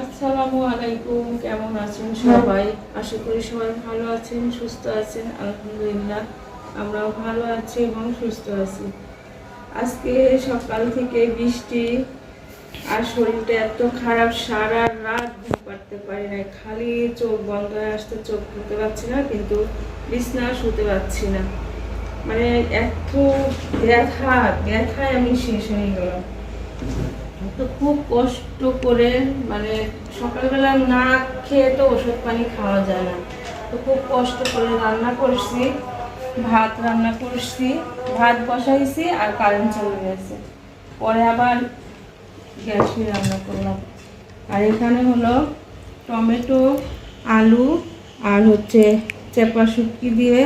আসসালামু আলাইকুম কেমন আছেন সবাই? আশা করি সবাই ভালো আছেন সুস্থ আছেন আলহামদুলিল্লাহ। আমরাও ভালো আছি এবং সুস্থ আছি। আজকে সকাল থেকে বৃষ্টি আর শরীরটা এত খারাপ সারা রাত ঘুম পারতে পারি না খালি চোখ বন্ধ হয়ে আসতে চোখ খুলতে পারছি না কিন্তু বিছনা শুতে পারছি না। মানে এত ব্যথা ব্যথায় আমি শেষ হয়ে গেলাম। তো খুব কষ্ট করে মানে সকালবেলা না খেয়ে তো ওষুধ পানি খাওয়া যায় না। তো খুব কষ্ট করে রান্না করছি, ভাত রান্না করছি, ভাত বসাইছি আর কারেন্ট চলে গেছে। পরে আবার গ্যাসে রান্না করলাম। আর এখানে হলো টমেটো, আলু আর হচ্ছে চেপা শুটকি দিয়ে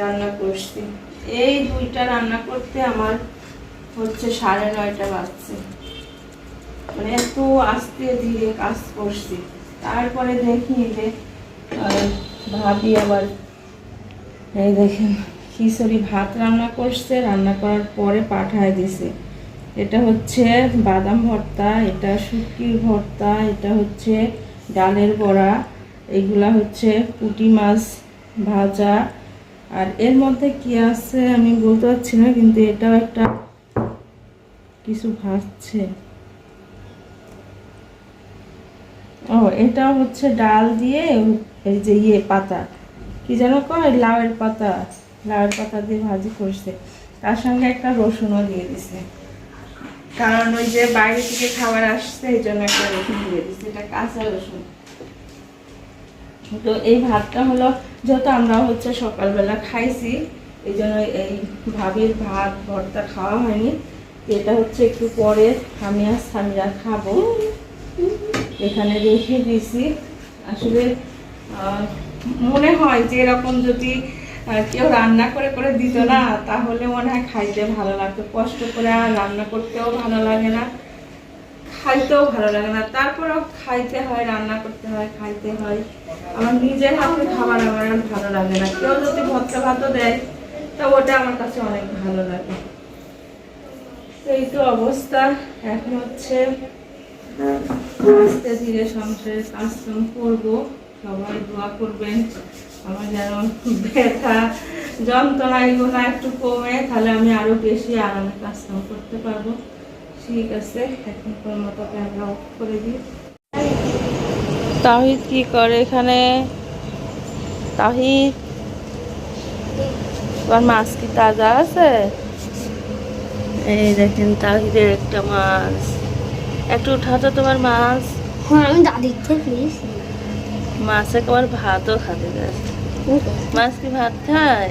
রান্না করছি। এই দুইটা রান্না করতে আমার হচ্ছে সাড়ে নয়টা বাজছে। মানে এত আস্তে ধীরে কাজ করছি। তারপরে দেখি যে ভাবি আবার, এই দেখেন, খিচুড়ি ভাত রান্না করছে, রান্না করার পরে পাঠায় দিছে। এটা হচ্ছে বাদাম ভর্তা, এটা শুটকির ভর্তা, এটা হচ্ছে ডালের বড়া, এগুলা হচ্ছে পুঁটি মাছ ভাজা। আর এর মধ্যে কি আছে আমি বলতে পারছি না, কিন্তু এটাও একটা কিছু ভাজছে। ও, এটা হচ্ছে ডাল দিয়ে এই যে ইয়ে পাতা। কি যেন কয়? লাউয়ের পাতা। লাউয়ের পাতা দিয়ে ভাজি করছে। তার সঙ্গে একটা রসুনও দিয়ে দিছে। কারণ ওই যে বাইরে থেকে খাবার আসছে, এই জন্য একটা রসুন দিয়ে দিছে। এটা কাঁচা রসুন। তো এই ভাতটা হলো, যেহেতু আমরা হচ্ছে সকালবেলা খাইছি, এই জন্য এই ভাবির ভাত, ভর্তা খাওয়া হয়নি। এটা হচ্ছে একটু পরে আমি আর স্বামীরা খাব। এখানে রেখে দিছি আসলে মনে হয় যে এরকম যদি কেউ রান্না করে করে দিত না, তাহলে মনে হয় খাইতে ভালো লাগতো। কষ্ট করে আর রান্না করতেও ভালো লাগে না। খাইতেও ভালো লাগে না। তারপরেও খাইতে হয়, রান্না করতে হয়, খাইতে হয়। আমার নিজের হাতে খাবার আমার ভালো লাগে না। কেউ যদি ভর্তা ভাতও দেয়, তা ওটা আমার কাছে অনেক ভালো লাগে। এই তো অবস্থা। এখন হচ্ছে আস্তে ধীরে সংসারের কাজকাম করব। সবাই দোয়া করবেন। আমার যেন ব্যথা, যন্ত্রণা এগুলো একটু কমে, তাহলে আমি আরও বেশি আরামে কাজকাম করতে পারব। ঠিক আছে, এখন কোন মতো ক্যামেরা অফ করে দিই। তাহিদ কি করে এখানে? তাহিদ? তোমার মাছ কি তাজা আছে? এই দেখেন তাহিদের একটা মাছ। একটু উঠাতো তোমার মাছ। হ্যাঁ আমি দাদির থেকে মাছে তোমার ভাতও খাতে যায় মাছ কি ভাত খায়?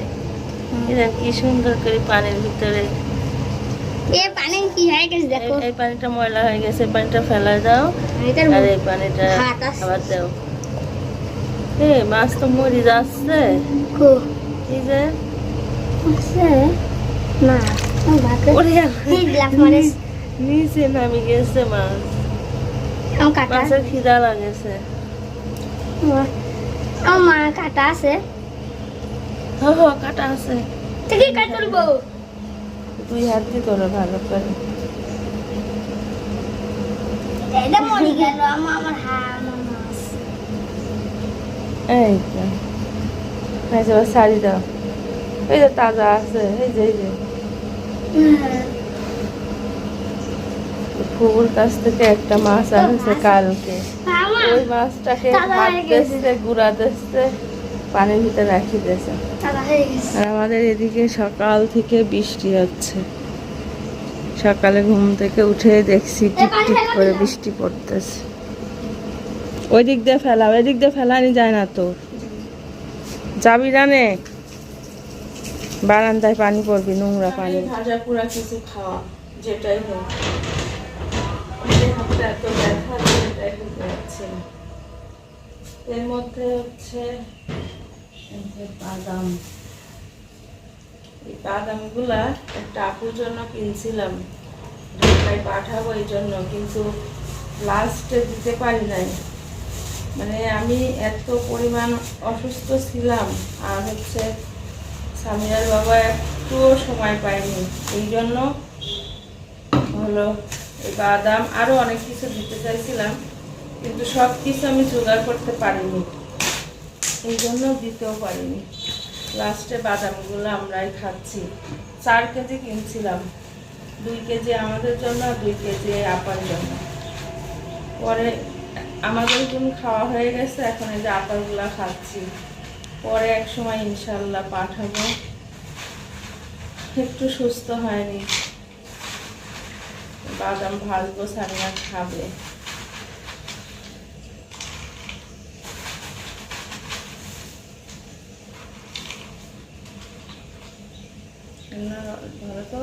এটা কি সুন্দর করে পানির ভিতরে। এ পানি কি হয়ে গেছে দেখো। এই- এই পানিটা ময়লা হয়ে গেছে পানিটা ফেলা দাও। আর এই পানিটা। আবার দাও। এ মাছ তো মরি যাচ্ছে। কো? কি যে? না ওরে এই গ্লাস মানে নিচে নামি গেছে মাছ মাছের খিদা লাগেছে মা কাটা আছে হ হ কাটা আছে তো কি কাট তুই হাত দিয়ে তোরা ভালো করে এটা মরে গেল আমার হ্যাঁ এই তো এই যে শাড়ি দাও এই যে তাজা আছে এই যে এই যে ফুল কাছ থেকে একটা মাছ আনছে কালকে। ওই মাছটাকে তাজা হয়ে গেছে। ভাজতেছে গুড়া দিচ্ছে পানির ভিতরে রাখি দিয়েছে। দাদা গেছে। আর আমাদের এদিকে সকাল থেকে বৃষ্টি হচ্ছে। সকালে ঘুম থেকে উঠে দেখছি টিপ করে বৃষ্টি পড়তেছে। ওই দিক দিয়ে ফেলা ওই দিক দিয়ে ফেলানি যায় না তো। যাবি রানে বারান্দায় পানি পড়বি নোংরা পানি। ভাজা পুরা কিছু খাওয়া যেটাই হোক। এত ব্যথা এর মধ্যে হচ্ছে বাদাম। এই বাদামগুলা একটা আপুর জন্য কিনছিলাম। ঢাকায় পাঠাবো এই জন্য, কিন্তু লাস্টে দিতে পারি নাই। মানে আমি এত পরিমাণ অসুস্থ ছিলাম, আর হচ্ছে সামিয়ার বাবা একটুও সময় পাইনি এই জন্য হলো বাদাম আরও অনেক কিছু দিতে চাইছিলাম, কিন্তু সব কিছু আমি জোগাড় করতে পারিনি। এই জন্য দিতেও পারিনি। লাস্টে বাদামগুলো আমরাই খাচ্ছি। চার কেজি কিনছিলাম। দুই কেজি আমাদের জন্য আর দুই কেজি আপার জন্য। পরে আমাদের জন্য খাওয়া হয়ে গেছে, এখন এই যে আপারগুলা খাচ্ছি। পরে এক সময় ইনশাল্লাহ পাঠাবো। একটু সুস্থ হয়নি। বাদাম ভাজবো সামিয়া খাবে। ধরো তো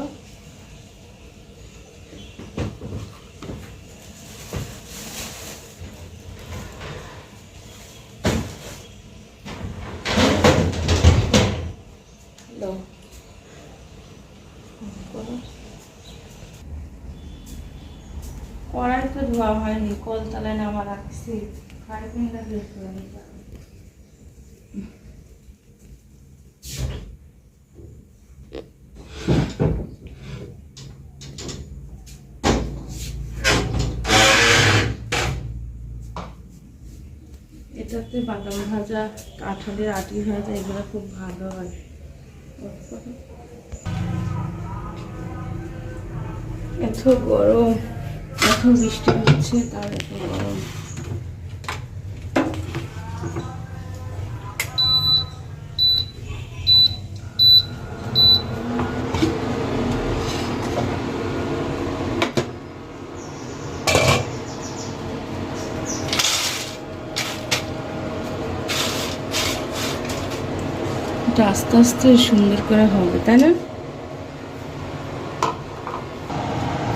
দাও করো। কড়াই তো ধোয়া হয়নি কল নামা রাখছি। এটাতে বাদাম ভাজা, কাঁঠালের আটি ভাজা, এগুলো খুব ভালো হয়। এত গরম। এখন বৃষ্টি হচ্ছে তার গরম। আস্তে আস্তে সুন্দর করে হবে তাই না?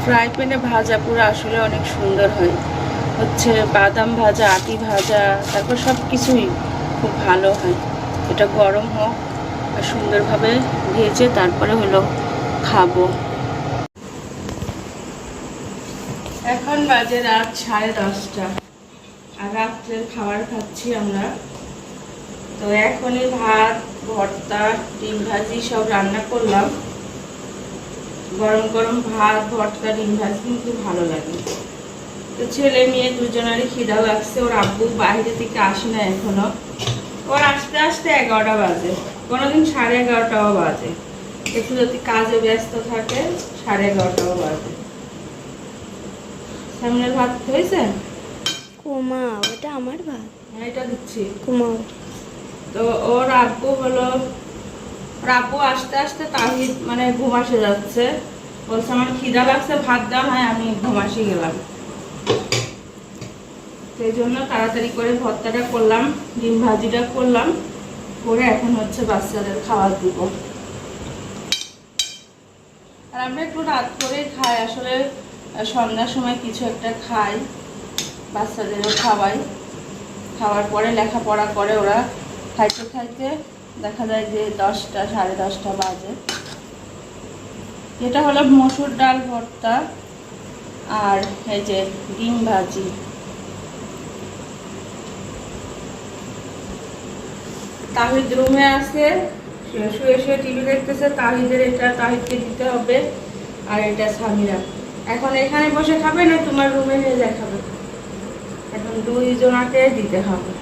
ফ্রাই প্যানে ভাজা পুরো আসলে অনেক সুন্দর হয়। হচ্ছে বাদাম ভাজা, আটি ভাজা, তারপর সব কিছুই খুব ভালো হয়। এটা গরম হোক আর সুন্দরভাবে ভেজে তারপরে হলো খাব। এখন বাজে রাত সাড়ে দশটা আর রাত্রের খাবার খাচ্ছি আমরা। তো এখনই ভাত, ভর্তা, ডিম ভাজি সব রান্না করলাম। গরম গরম ভাত ভর্তা ডিম ভাজি কিন্তু ভালো লাগে। তো ছেলে মেয়ে দুজনেরই খিদা লাগছে ওর আব্বু বাইরে থেকে আসে না এখনও। ওর আসতে আসতে এগারোটা বাজে। কোনোদিন সাড়ে এগারোটাও বাজে। একটু যদি কাজে ব্যস্ত থাকে সাড়ে এগারোটাও বাজে। সামনের ভাত হয়েছে? কুমা ওটা আমার ভাত। হ্যাঁ, এটা দিচ্ছি। কুমাও। তো ওর আব্বু হলো আব্বু আসতে আসতে তাহিদ মানে ঘুম আসে যাচ্ছে। বলছে, আমার খিদা লাগছে, ভাত দাও, হয়, আমি ঘুম আসি গেলাম। সেই জন্য তাড়াতাড়ি করে ভর্তাটা করলাম, ডিম ভাজিটা করলাম, করে এখন হচ্ছে বাচ্চাদের খাবার দিব। আর আমরা একটু রাত করে খাই, আসলে সন্ধ্যার সময় কিছু একটা খাই, বাচ্চাদেরও খাওয়াই। খাওয়ার পরে লেখাপড়া করে ওরা খাইতে খাইতে দেখা যায় যে দশটা, সাড়ে দশটা বাজে। এটা হলো মসুর ডাল ভর্তা আর এই যে ডিম ভাজি। তাহিদ রুমে আছে শুয়ে শুয়ে টিভি দেখতেছে, তাহিদের এটা তাহিদকে দিতে হবে আর এটা সামিরা। এখন এখানে বসে খাবে না তোমার রুমে নিয়ে যায় খাবে? এখন দুইজনাকে দিতে হবে।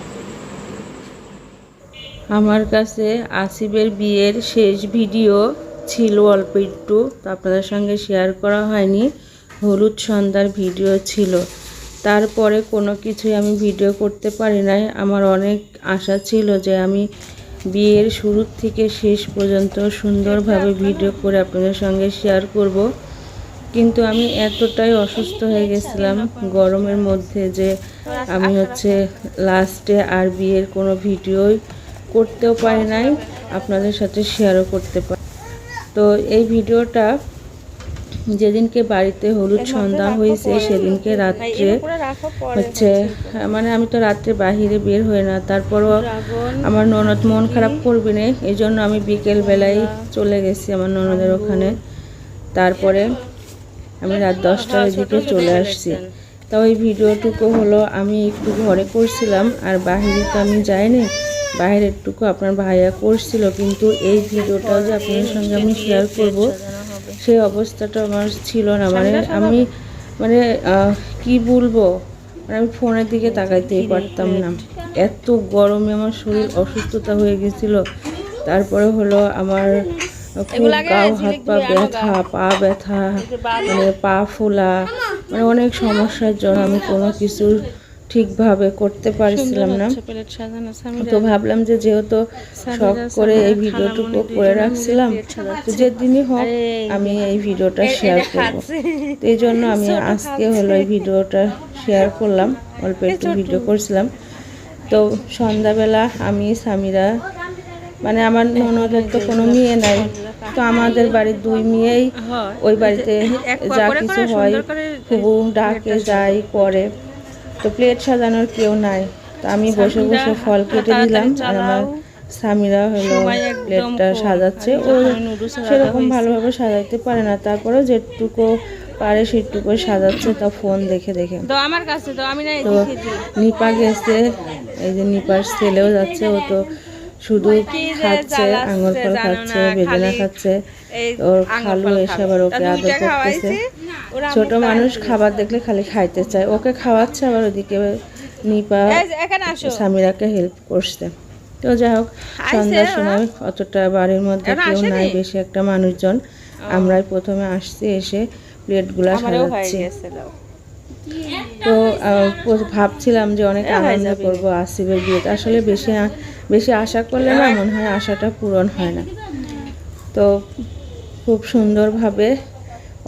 আমার কাছে আসিফের বিয়ের শেষ ভিডিও ছিল অল্প একটু আপনাদের সঙ্গে শেয়ার করা হয়নি। হলুদ সন্ধ্যার ভিডিও ছিল। তারপরে কোনো কিছুই আমি ভিডিও করতে পারি নাই। আমার অনেক আশা ছিল যে আমি বিয়ের শুরু থেকে শেষ পর্যন্ত সুন্দরভাবে ভিডিও করে আপনাদের সঙ্গে শেয়ার করব। কিন্তু আমি এতটাই অসুস্থ হয়ে গেছিলাম গরমের মধ্যে যে আমি হচ্ছে লাস্টে আর বিয়ের কোনো ভিডিওই করতেও পারি নাই আপনাদের সাথে শেয়ারও করতে পারি। তো এই ভিডিওটা যেদিনকে বাড়িতে হলুদ সন্ধ্যা হয়েছে সেদিনকে রাত্রে হচ্ছে মানে আমি তো রাত্রে বাহিরে বের হই না তারপরও আমার ননদ মন খারাপ করবে না এই জন্য আমি বিকেল বেলায় চলে গেছি আমার ননদের ওখানে। তারপরে আমি রাত দশটার দিকে চলে আসছি। তো ওই ভিডিওটুকু হলো আমি একটু ঘরে করছিলাম আর বাহিরে তো আমি যাইনি। বাইরেরটুকু আপনার ভাইয়া করছিল কিন্তু এই ভিডিওটাও যে আপনার সঙ্গে আমি শেয়ার করব সেই অবস্থাটা আমার ছিল না। মানে আমি মানে কি বলব? মানে আমি ফোনের দিকে তাকাইতেই পারতাম না। এত গরমে আমার শরীর অসুস্থতা হয়ে গেছিল। তারপরে হলো আমার খুব গাও হাত পা ব্যথা পা ব্যথা মানে পা ফোলা মানে অনেক সমস্যার জন্য আমি কোনো কিছু ঠিকভাবে করতে পারছিলাম না। তো ভাবলাম যে যেহেতু শখ করে এই ভিডিওটুকু করে রাখছিলাম। যেদিনই হোক আমি এই ভিডিওটা শেয়ার করব। তো এই জন্য আমি আজকে হলো এই ভিডিওটা শেয়ার করলাম অল্প একটু ভিডিও করছিলাম। তো সন্ধ্যাবেলা আমি সামিরা মানে আমার ননদের তো কোনো মেয়ে নাই। তো আমাদের বাড়ির দুই মেয়েই ওই বাড়িতে যা কিছু হয় খুবু ডাকে যাই করে। তো প্লেট সাজানোর কেউ নাই। তো আমি বসে বসে ফল কেটে দিলাম আর আমার স্বামীরা হলো প্লেটটা সাজাচ্ছে। ও সেরকম ভালোভাবে সাজাতে পারে না। তারপরে যেটুকু পারে সেটুকু সাজাচ্ছে। তা ফোন দেখে দেখে। তো আমার কাছে তো আমি না তো নিপা গেছে এই যে নিপার ছেলেও যাচ্ছে। ও তো শুধু খাচ্ছে আঙুর ফল খাচ্ছে বেদানা খাচ্ছে ওর খালু এসে আবার ওকে আদর করতেছে। ছোট মানুষ খাবার দেখলে খালি খাইতে চায়। ওকে খাওয়াচ্ছে আবার ওদিকে নিপা সামিরাকে হেল্প করছে। তো যাই হোক সন্ধ্যার সময় অতটা বাড়ির মধ্যে কেউ নাই বেশি একটা মানুষজন। আমরাই প্রথমে আসছি এসে প্লেটগুলা সাজাচ্ছি। তো ভাবছিলাম যে অনেক আনন্দ করব আসিফের বিয়েতে। আসলে বেশি বেশি আশা করলে না মনে হয় আশাটা পূরণ হয় না। তো খুব সুন্দরভাবে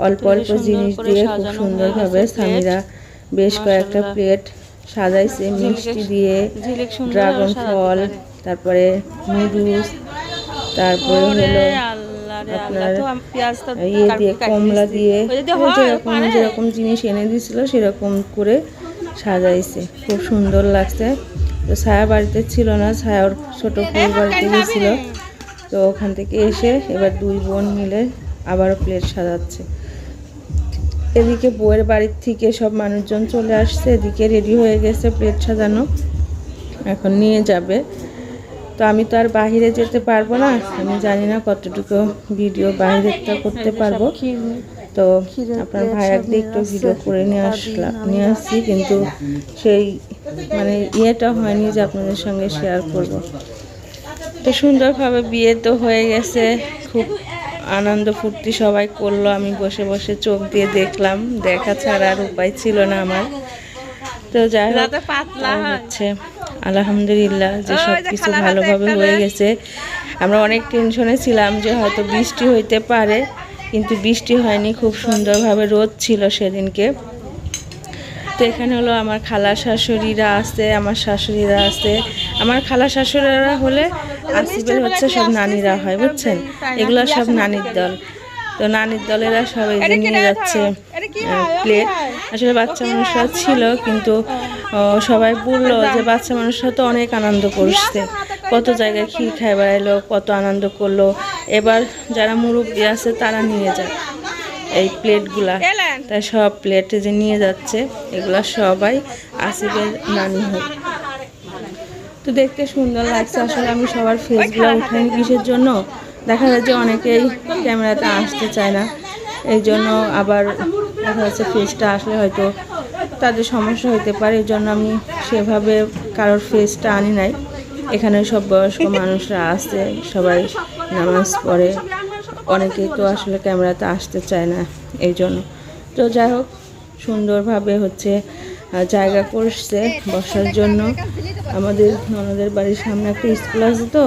অল্প অল্প জিনিস দিয়ে খুব সুন্দরভাবে স্বামীরা বেশ কয়েকটা প্লেট সাজাইছে মিষ্টি দিয়ে ড্রাগন ফল তারপরে নুডলস তারপরে হলো আপনার ইয়ে দিয়ে কমলা দিয়ে হয়, যেরকম যেরকম জিনিস এনে দিছিল সেরকম করে সাজাইছে। খুব সুন্দর লাগছে। তো ছায়া বাড়িতে ছিল না ছায়া ওর ছোট ফুল বাড়িতে গেছিল তো ওখান থেকে এসে এবার দুই বোন মিলে আবারও প্লেট সাজাচ্ছে। এদিকে বউয়ের বাড়ির থেকে সব মানুষজন চলে আসছে, এদিকে রেডি হয়ে গেছে প্লেট সাজানো, এখন নিয়ে যাবে। তো আমি তো আর বাইরে যেতে পারব না, আমি জানি না কতটুকু ভিডিও বাইরেটা করতে পারব। তো আপনার ভাইয়াক দিয়ে একটু ভিডিও করে নিয়ে আসলাম নিয়ে আসছি কিন্তু সেই মানে ইয়েটা হয়নি যে আপনাদের সঙ্গে শেয়ার করব। তো সুন্দরভাবে বিয়ে তো হয়ে গেছে খুব আনন্দ ফুর্তি সবাই করল আমি বসে বসে চোখ দিয়ে দেখলাম দেখা ছাড়া আর উপায় ছিল না আমার। তো যাই হোক হচ্ছে আলহামদুলিল্লাহ যে সব কিছু ভালোভাবে হয়ে গেছে। আমরা অনেক টেনশনে ছিলাম যে হয়তো বৃষ্টি হইতে পারে কিন্তু বৃষ্টি হয়নি, খুব সুন্দরভাবে রোদ ছিল সেদিনকে। তো এখানে হলো আমার খালা শাশুড়িরা আছে, আমার শাশুড়িরা আছে। আমার খালা শাশুড়িরা হলে আসিবের হচ্ছে সব নানিরা হয়, বুঝছেন? এগুলো সব নানির দল। তো নানির দলেরা সব এই নিয়ে যাচ্ছে প্লেট আসলে বাচ্চা মানুষরা ছিল, কিন্তু সবাই বলল যে বাচ্চা মানুষরা তো অনেক আনন্দ করছে। কত জায়গায় ক্ষীর খাই বেড়াইলো কত আনন্দ করল। এবার যারা মুরব্বী আছে তারা নিয়ে যায় এই প্লেটগুলা। তাই সব প্লেটে যে নিয়ে যাচ্ছে এগুলা সবাই আসিফের নানি হয়। তো দেখতে সুন্দর লাগছে। আসলে আমি সবার ফেসগুলো উঠাইনি কিসের জন্য। দেখা যায় যে অনেকেই ক্যামেরাতে আসতে চায় না। এই জন্য আবার দেখা যাচ্ছে ফেসটা আসলে হয়তো তাদের সমস্যা হতে পারে। এই জন্য আমি সেভাবে কারোর ফেসটা আনি নাই। এখানে সব বয়স্ক মানুষরা আসছে সবাই নামাজ পড়ে। অনেকেই তো আসলে ক্যামেরাতে আসতে চায় না এই জন্য। তো যাই হোক, সুন্দরভাবে হচ্ছে জায়গা করছে বসার জন্য। আমাদের ননদের বাড়ির সামনে একটা স্কুল আছে তো,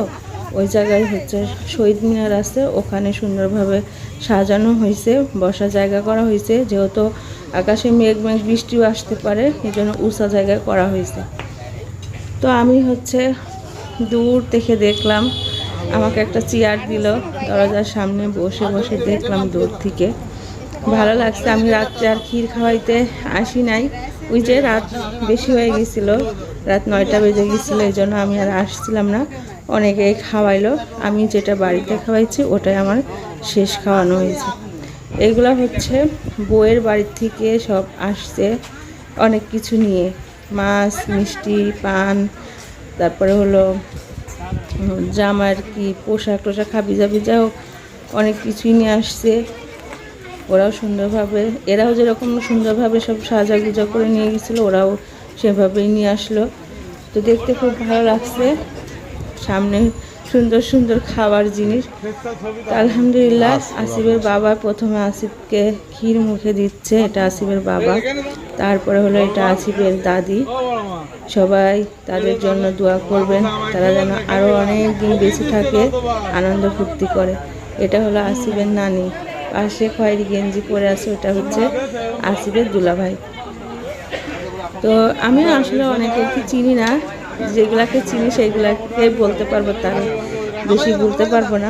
ওই জায়গায় হচ্ছে শহীদ মিনার আছে। ওখানে সুন্দরভাবে সাজানো হয়েছে, বসার জায়গা করা হয়েছে। যেহেতু আকাশে মেঘ মেঘ বৃষ্টিও আসতে পারে এই জন্য উঁচা জায়গায় করা হয়েছে। তো আমি হচ্ছে দূর থেকে দেখলাম, আমাকে একটা চেয়ার দিল, দরজার সামনে বসে বসে দেখলাম দূর থেকে। ভালো লাগছে, আমি রাত্রে আর ক্ষীর খাওয়াইতে আসি নাই। ওই যে রাত বেশি হয়ে গেছিল, রাত নয়টা বেজে গেছিল, এই জন্য আমি আর আসছিলাম না। অনেকেই খাওয়াইলো, আমি যেটা বাড়িতে খাওয়াইছি, ওটাই আমার শেষ খাওয়ানো হয়েছে। এগুলো হচ্ছে বইয়ের বাড়ির থেকে সব আসছে, অনেক কিছু নিয়ে, মাছ, মিষ্টি, পান তারপরে হলো জামার কি, পোশাক টোশাক খাবি জাবি যা হোক, অনেক কিছুই নিয়ে আসছে। ওরাও সুন্দরভাবে, এরাও যেরকম সুন্দরভাবে সব সাজা গুজা করে নিয়ে গেছিল, ওরাও সেভাবেই নিয়ে আসলো। তো দেখতে খুব ভালো লাগছে। সামনে সুন্দর সুন্দর খাবার জিনিস। আলহামদুলিল্লাহ আসিফের বাবা প্রথমে আসিফকে ক্ষীর মুখে দিচ্ছে এটা আসিফের বাবা। তারপরে হলো এটা আসিফের দাদি। সবাই তাদের জন্য দোয়া করবেন তারা যেন আরও অনেক দিন বেঁচে থাকে আনন্দ ফুর্তি করে। এটা হলো আসিফের নানি। পাশে খয়েরি গেঞ্জি পরে আছে ওটা হচ্ছে আসিফের দুলাভাই। তো আমিও আসলে অনেকে কি চিনি না যেগুলাকে চিনি, সেইগুলাকে বলতে পারব তার বেশি বলতে পারব না।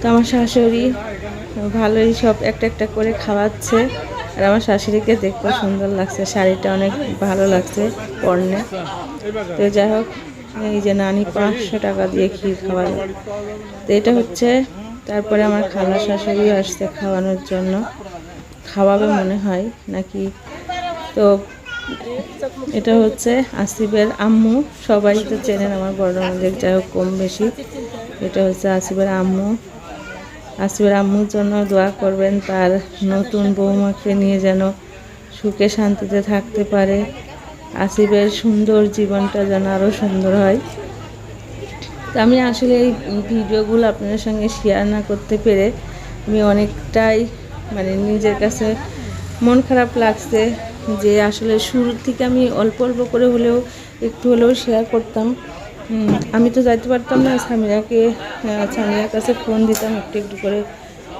তো আমার শাশুড়ি ভালোই সব একটা একটা করে খাওয়াচ্ছে। আর আমার শাশুড়িকে দেখতে সুন্দর লাগছে। শাড়িটা অনেক ভালো লাগছে পরনে। তো যাই হোক, এই যে নানি পাঁচশো টাকা দিয়ে ক্ষীর খাওয়ালো। তো এটা হচ্ছে তারপরে আমার খালা শাশুড়িও আসছে খাওয়ানোর জন্য। খাওয়াবে মনে হয় নাকি? তো এটা হচ্ছে আসিফের আম্মু। সবাই তো চেনেন আমার বড় আমাদের যাই হোক, কম বেশি। এটা হচ্ছে আসিফের আম্মু। আসিফের আম্মুর জন্য দোয়া করবেন তার নতুন বৌমাকে নিয়ে যেন সুখে শান্তিতে থাকতে পারে। আসিফের সুন্দর জীবনটা যেন আরও সুন্দর হয়। তো আমি আসলে এই ভিডিওগুলো আপনাদের সঙ্গে শেয়ার না করতে পেরে আমি অনেকটাই মানে নিজের কাছে মন খারাপ লাগছে। যে আসলে শুরু থেকে আমি অল্প অল্প করে হলেও একটু হলেও শেয়ার করতাম। আমি তো যাইতে পারতাম না সামিরাকে আহ, সামিরার কাছে ফোন দিতাম একটু একটু করে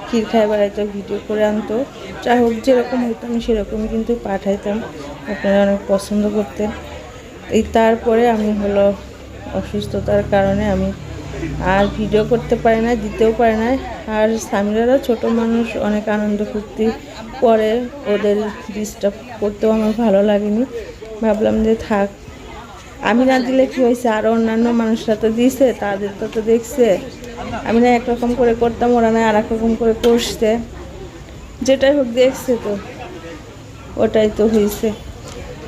ক্ষীর খায় বেড়াইতো ভিডিও করে আনতো। যাই হোক যেরকম হতো আমি সেরকমই কিন্তু পাঠাইতাম আপনারা অনেক পছন্দ করতেন। এই তারপরে আমি হলো অসুস্থতার কারণে আমি আর ভিডিও করতে পারি না দিতেও পারি না আর সামিরারা ছোট মানুষ অনেক আনন্দ ফুর্তি করে ওদের ডিস্টার্ব করতেও আমার ভালো লাগেনি। ভাবলাম যে থাক। আমি না দিলে কি হয়েছে? আরও অন্যান্য মানুষরা তো দিছে তাদের তো তো দেখছে। আমি না একরকম করে করতাম, ওরা না আর রকম করে করছে। যেটাই হোক দেখছে তো। ওটাই তো হয়েছে।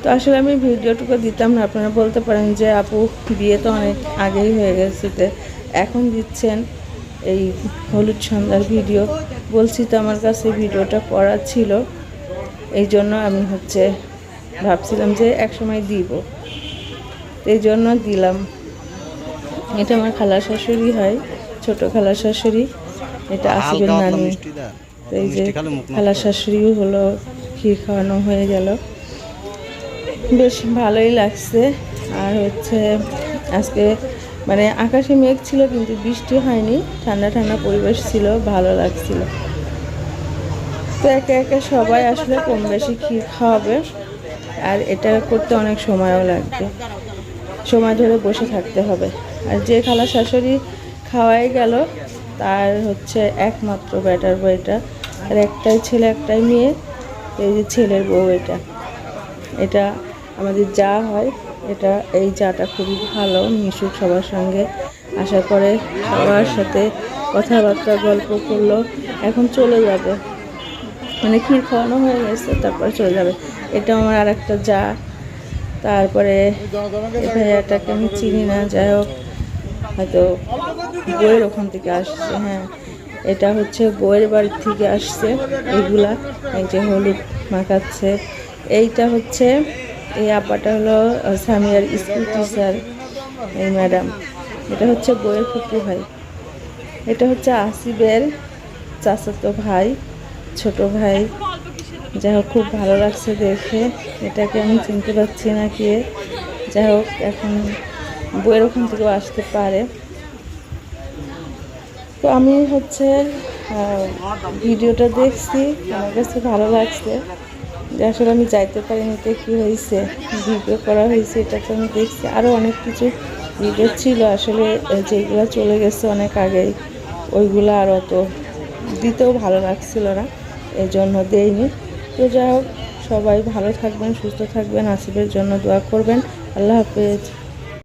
তো আসলে আমি ভিডিওটুকু দিতাম না। আপনারা বলতে পারেন যে আপু বিয়ে তো অনেক আগেই হয়ে গেছে তো। এখন দিচ্ছেন এই হলুদ সন্ধ্যার ভিডিও। বলছি তো আমার কাছে ভিডিওটা করা ছিল। এই জন্য আমি হচ্ছে ভাবছিলাম যে এক সময় দিব। এই জন্য দিলাম। এটা আমার খালা শাশুড়ি হয় ছোট খালা শাশুড়ি। এটা আসিবের নানি। এই যে খালা শাশুড়িও হলো ক্ষীর খাওয়ানো হয়ে গেল। বেশ ভালোই লাগছে। আর হচ্ছে আজকে মানে আকাশে মেঘ ছিল কিন্তু বৃষ্টি হয়নি ঠান্ডা ঠান্ডা পরিবেশ ছিল ভালো লাগছিল। তো একে একে সবাই আসলে কম বেশি ক্ষীর খাওয়াবে, আর এটা করতে অনেক সময়ও লাগবে। সময় ধরে বসে থাকতে হবে। আর যে খালা শাশুড়ি খাওয়াই গেল, তার হচ্ছে একমাত্র ব্যাটার বউ এটা, আর একটাই ছেলে, একটাই মেয়ে, এই যে ছেলের বউ এটা। এটা আমাদের যা হয়, এটা এই যাটা খুবই ভালো। মিশুক সবার সঙ্গে আশা করে সবার সাথে কথাবার্তা, গল্প করল, এখন চলে যাবে। মানে ক্ষীর খাওয়ানো হয়ে গেছে, তারপরে চলে যাবে। এটা আমার আর একটা যা। তারপরে ভাইয়াটাকে আমি চিনি না, যাই হোক, হয়তো বইয়ের ওখান থেকে আসছে হ্যাঁ। এটা হচ্ছে বইয়ের বাড়ি থেকে আসছে এইগুলা এই যে হলুদ মাখাচ্ছে। এইটা হচ্ছে, এই আপাটা হলো সামিয়ার স্কুল টিচার এই ম্যাডাম এটা হচ্ছে বইয়ের ফুপু ভাই। এটা হচ্ছে আসিবের চাচাতো ভাই। ছোট ভাই। যাই হোক, খুব ভালো লাগছে দেখে। এটাকে আমি চিনতে পারছি না কে। যাই হোক, এখন বইয়ের ওখান থেকেও আসতে পারে। তো আমি হচ্ছে ভিডিওটা দেখছি। আমার কাছে ভালো লাগছে। যে আসলে আমি যাইতে পারিনি, তো কী হয়েছে? ভিডিও করা হয়েছে, এটা তো আমি দেখছি। আরও অনেক কিছু ভিডিও ছিল। আসলে যেগুলো চলে গেছে অনেক আগেই, ওইগুলো আর অত দিতেও ভালো লাগছিল না। এই জন্য দেইনি। তো যাই হোক, সবাই ভালো থাকবেন, সুস্থ থাকবেন, আসিফের জন্য দোয়া করবেন। আল্লাহ হাফেজ।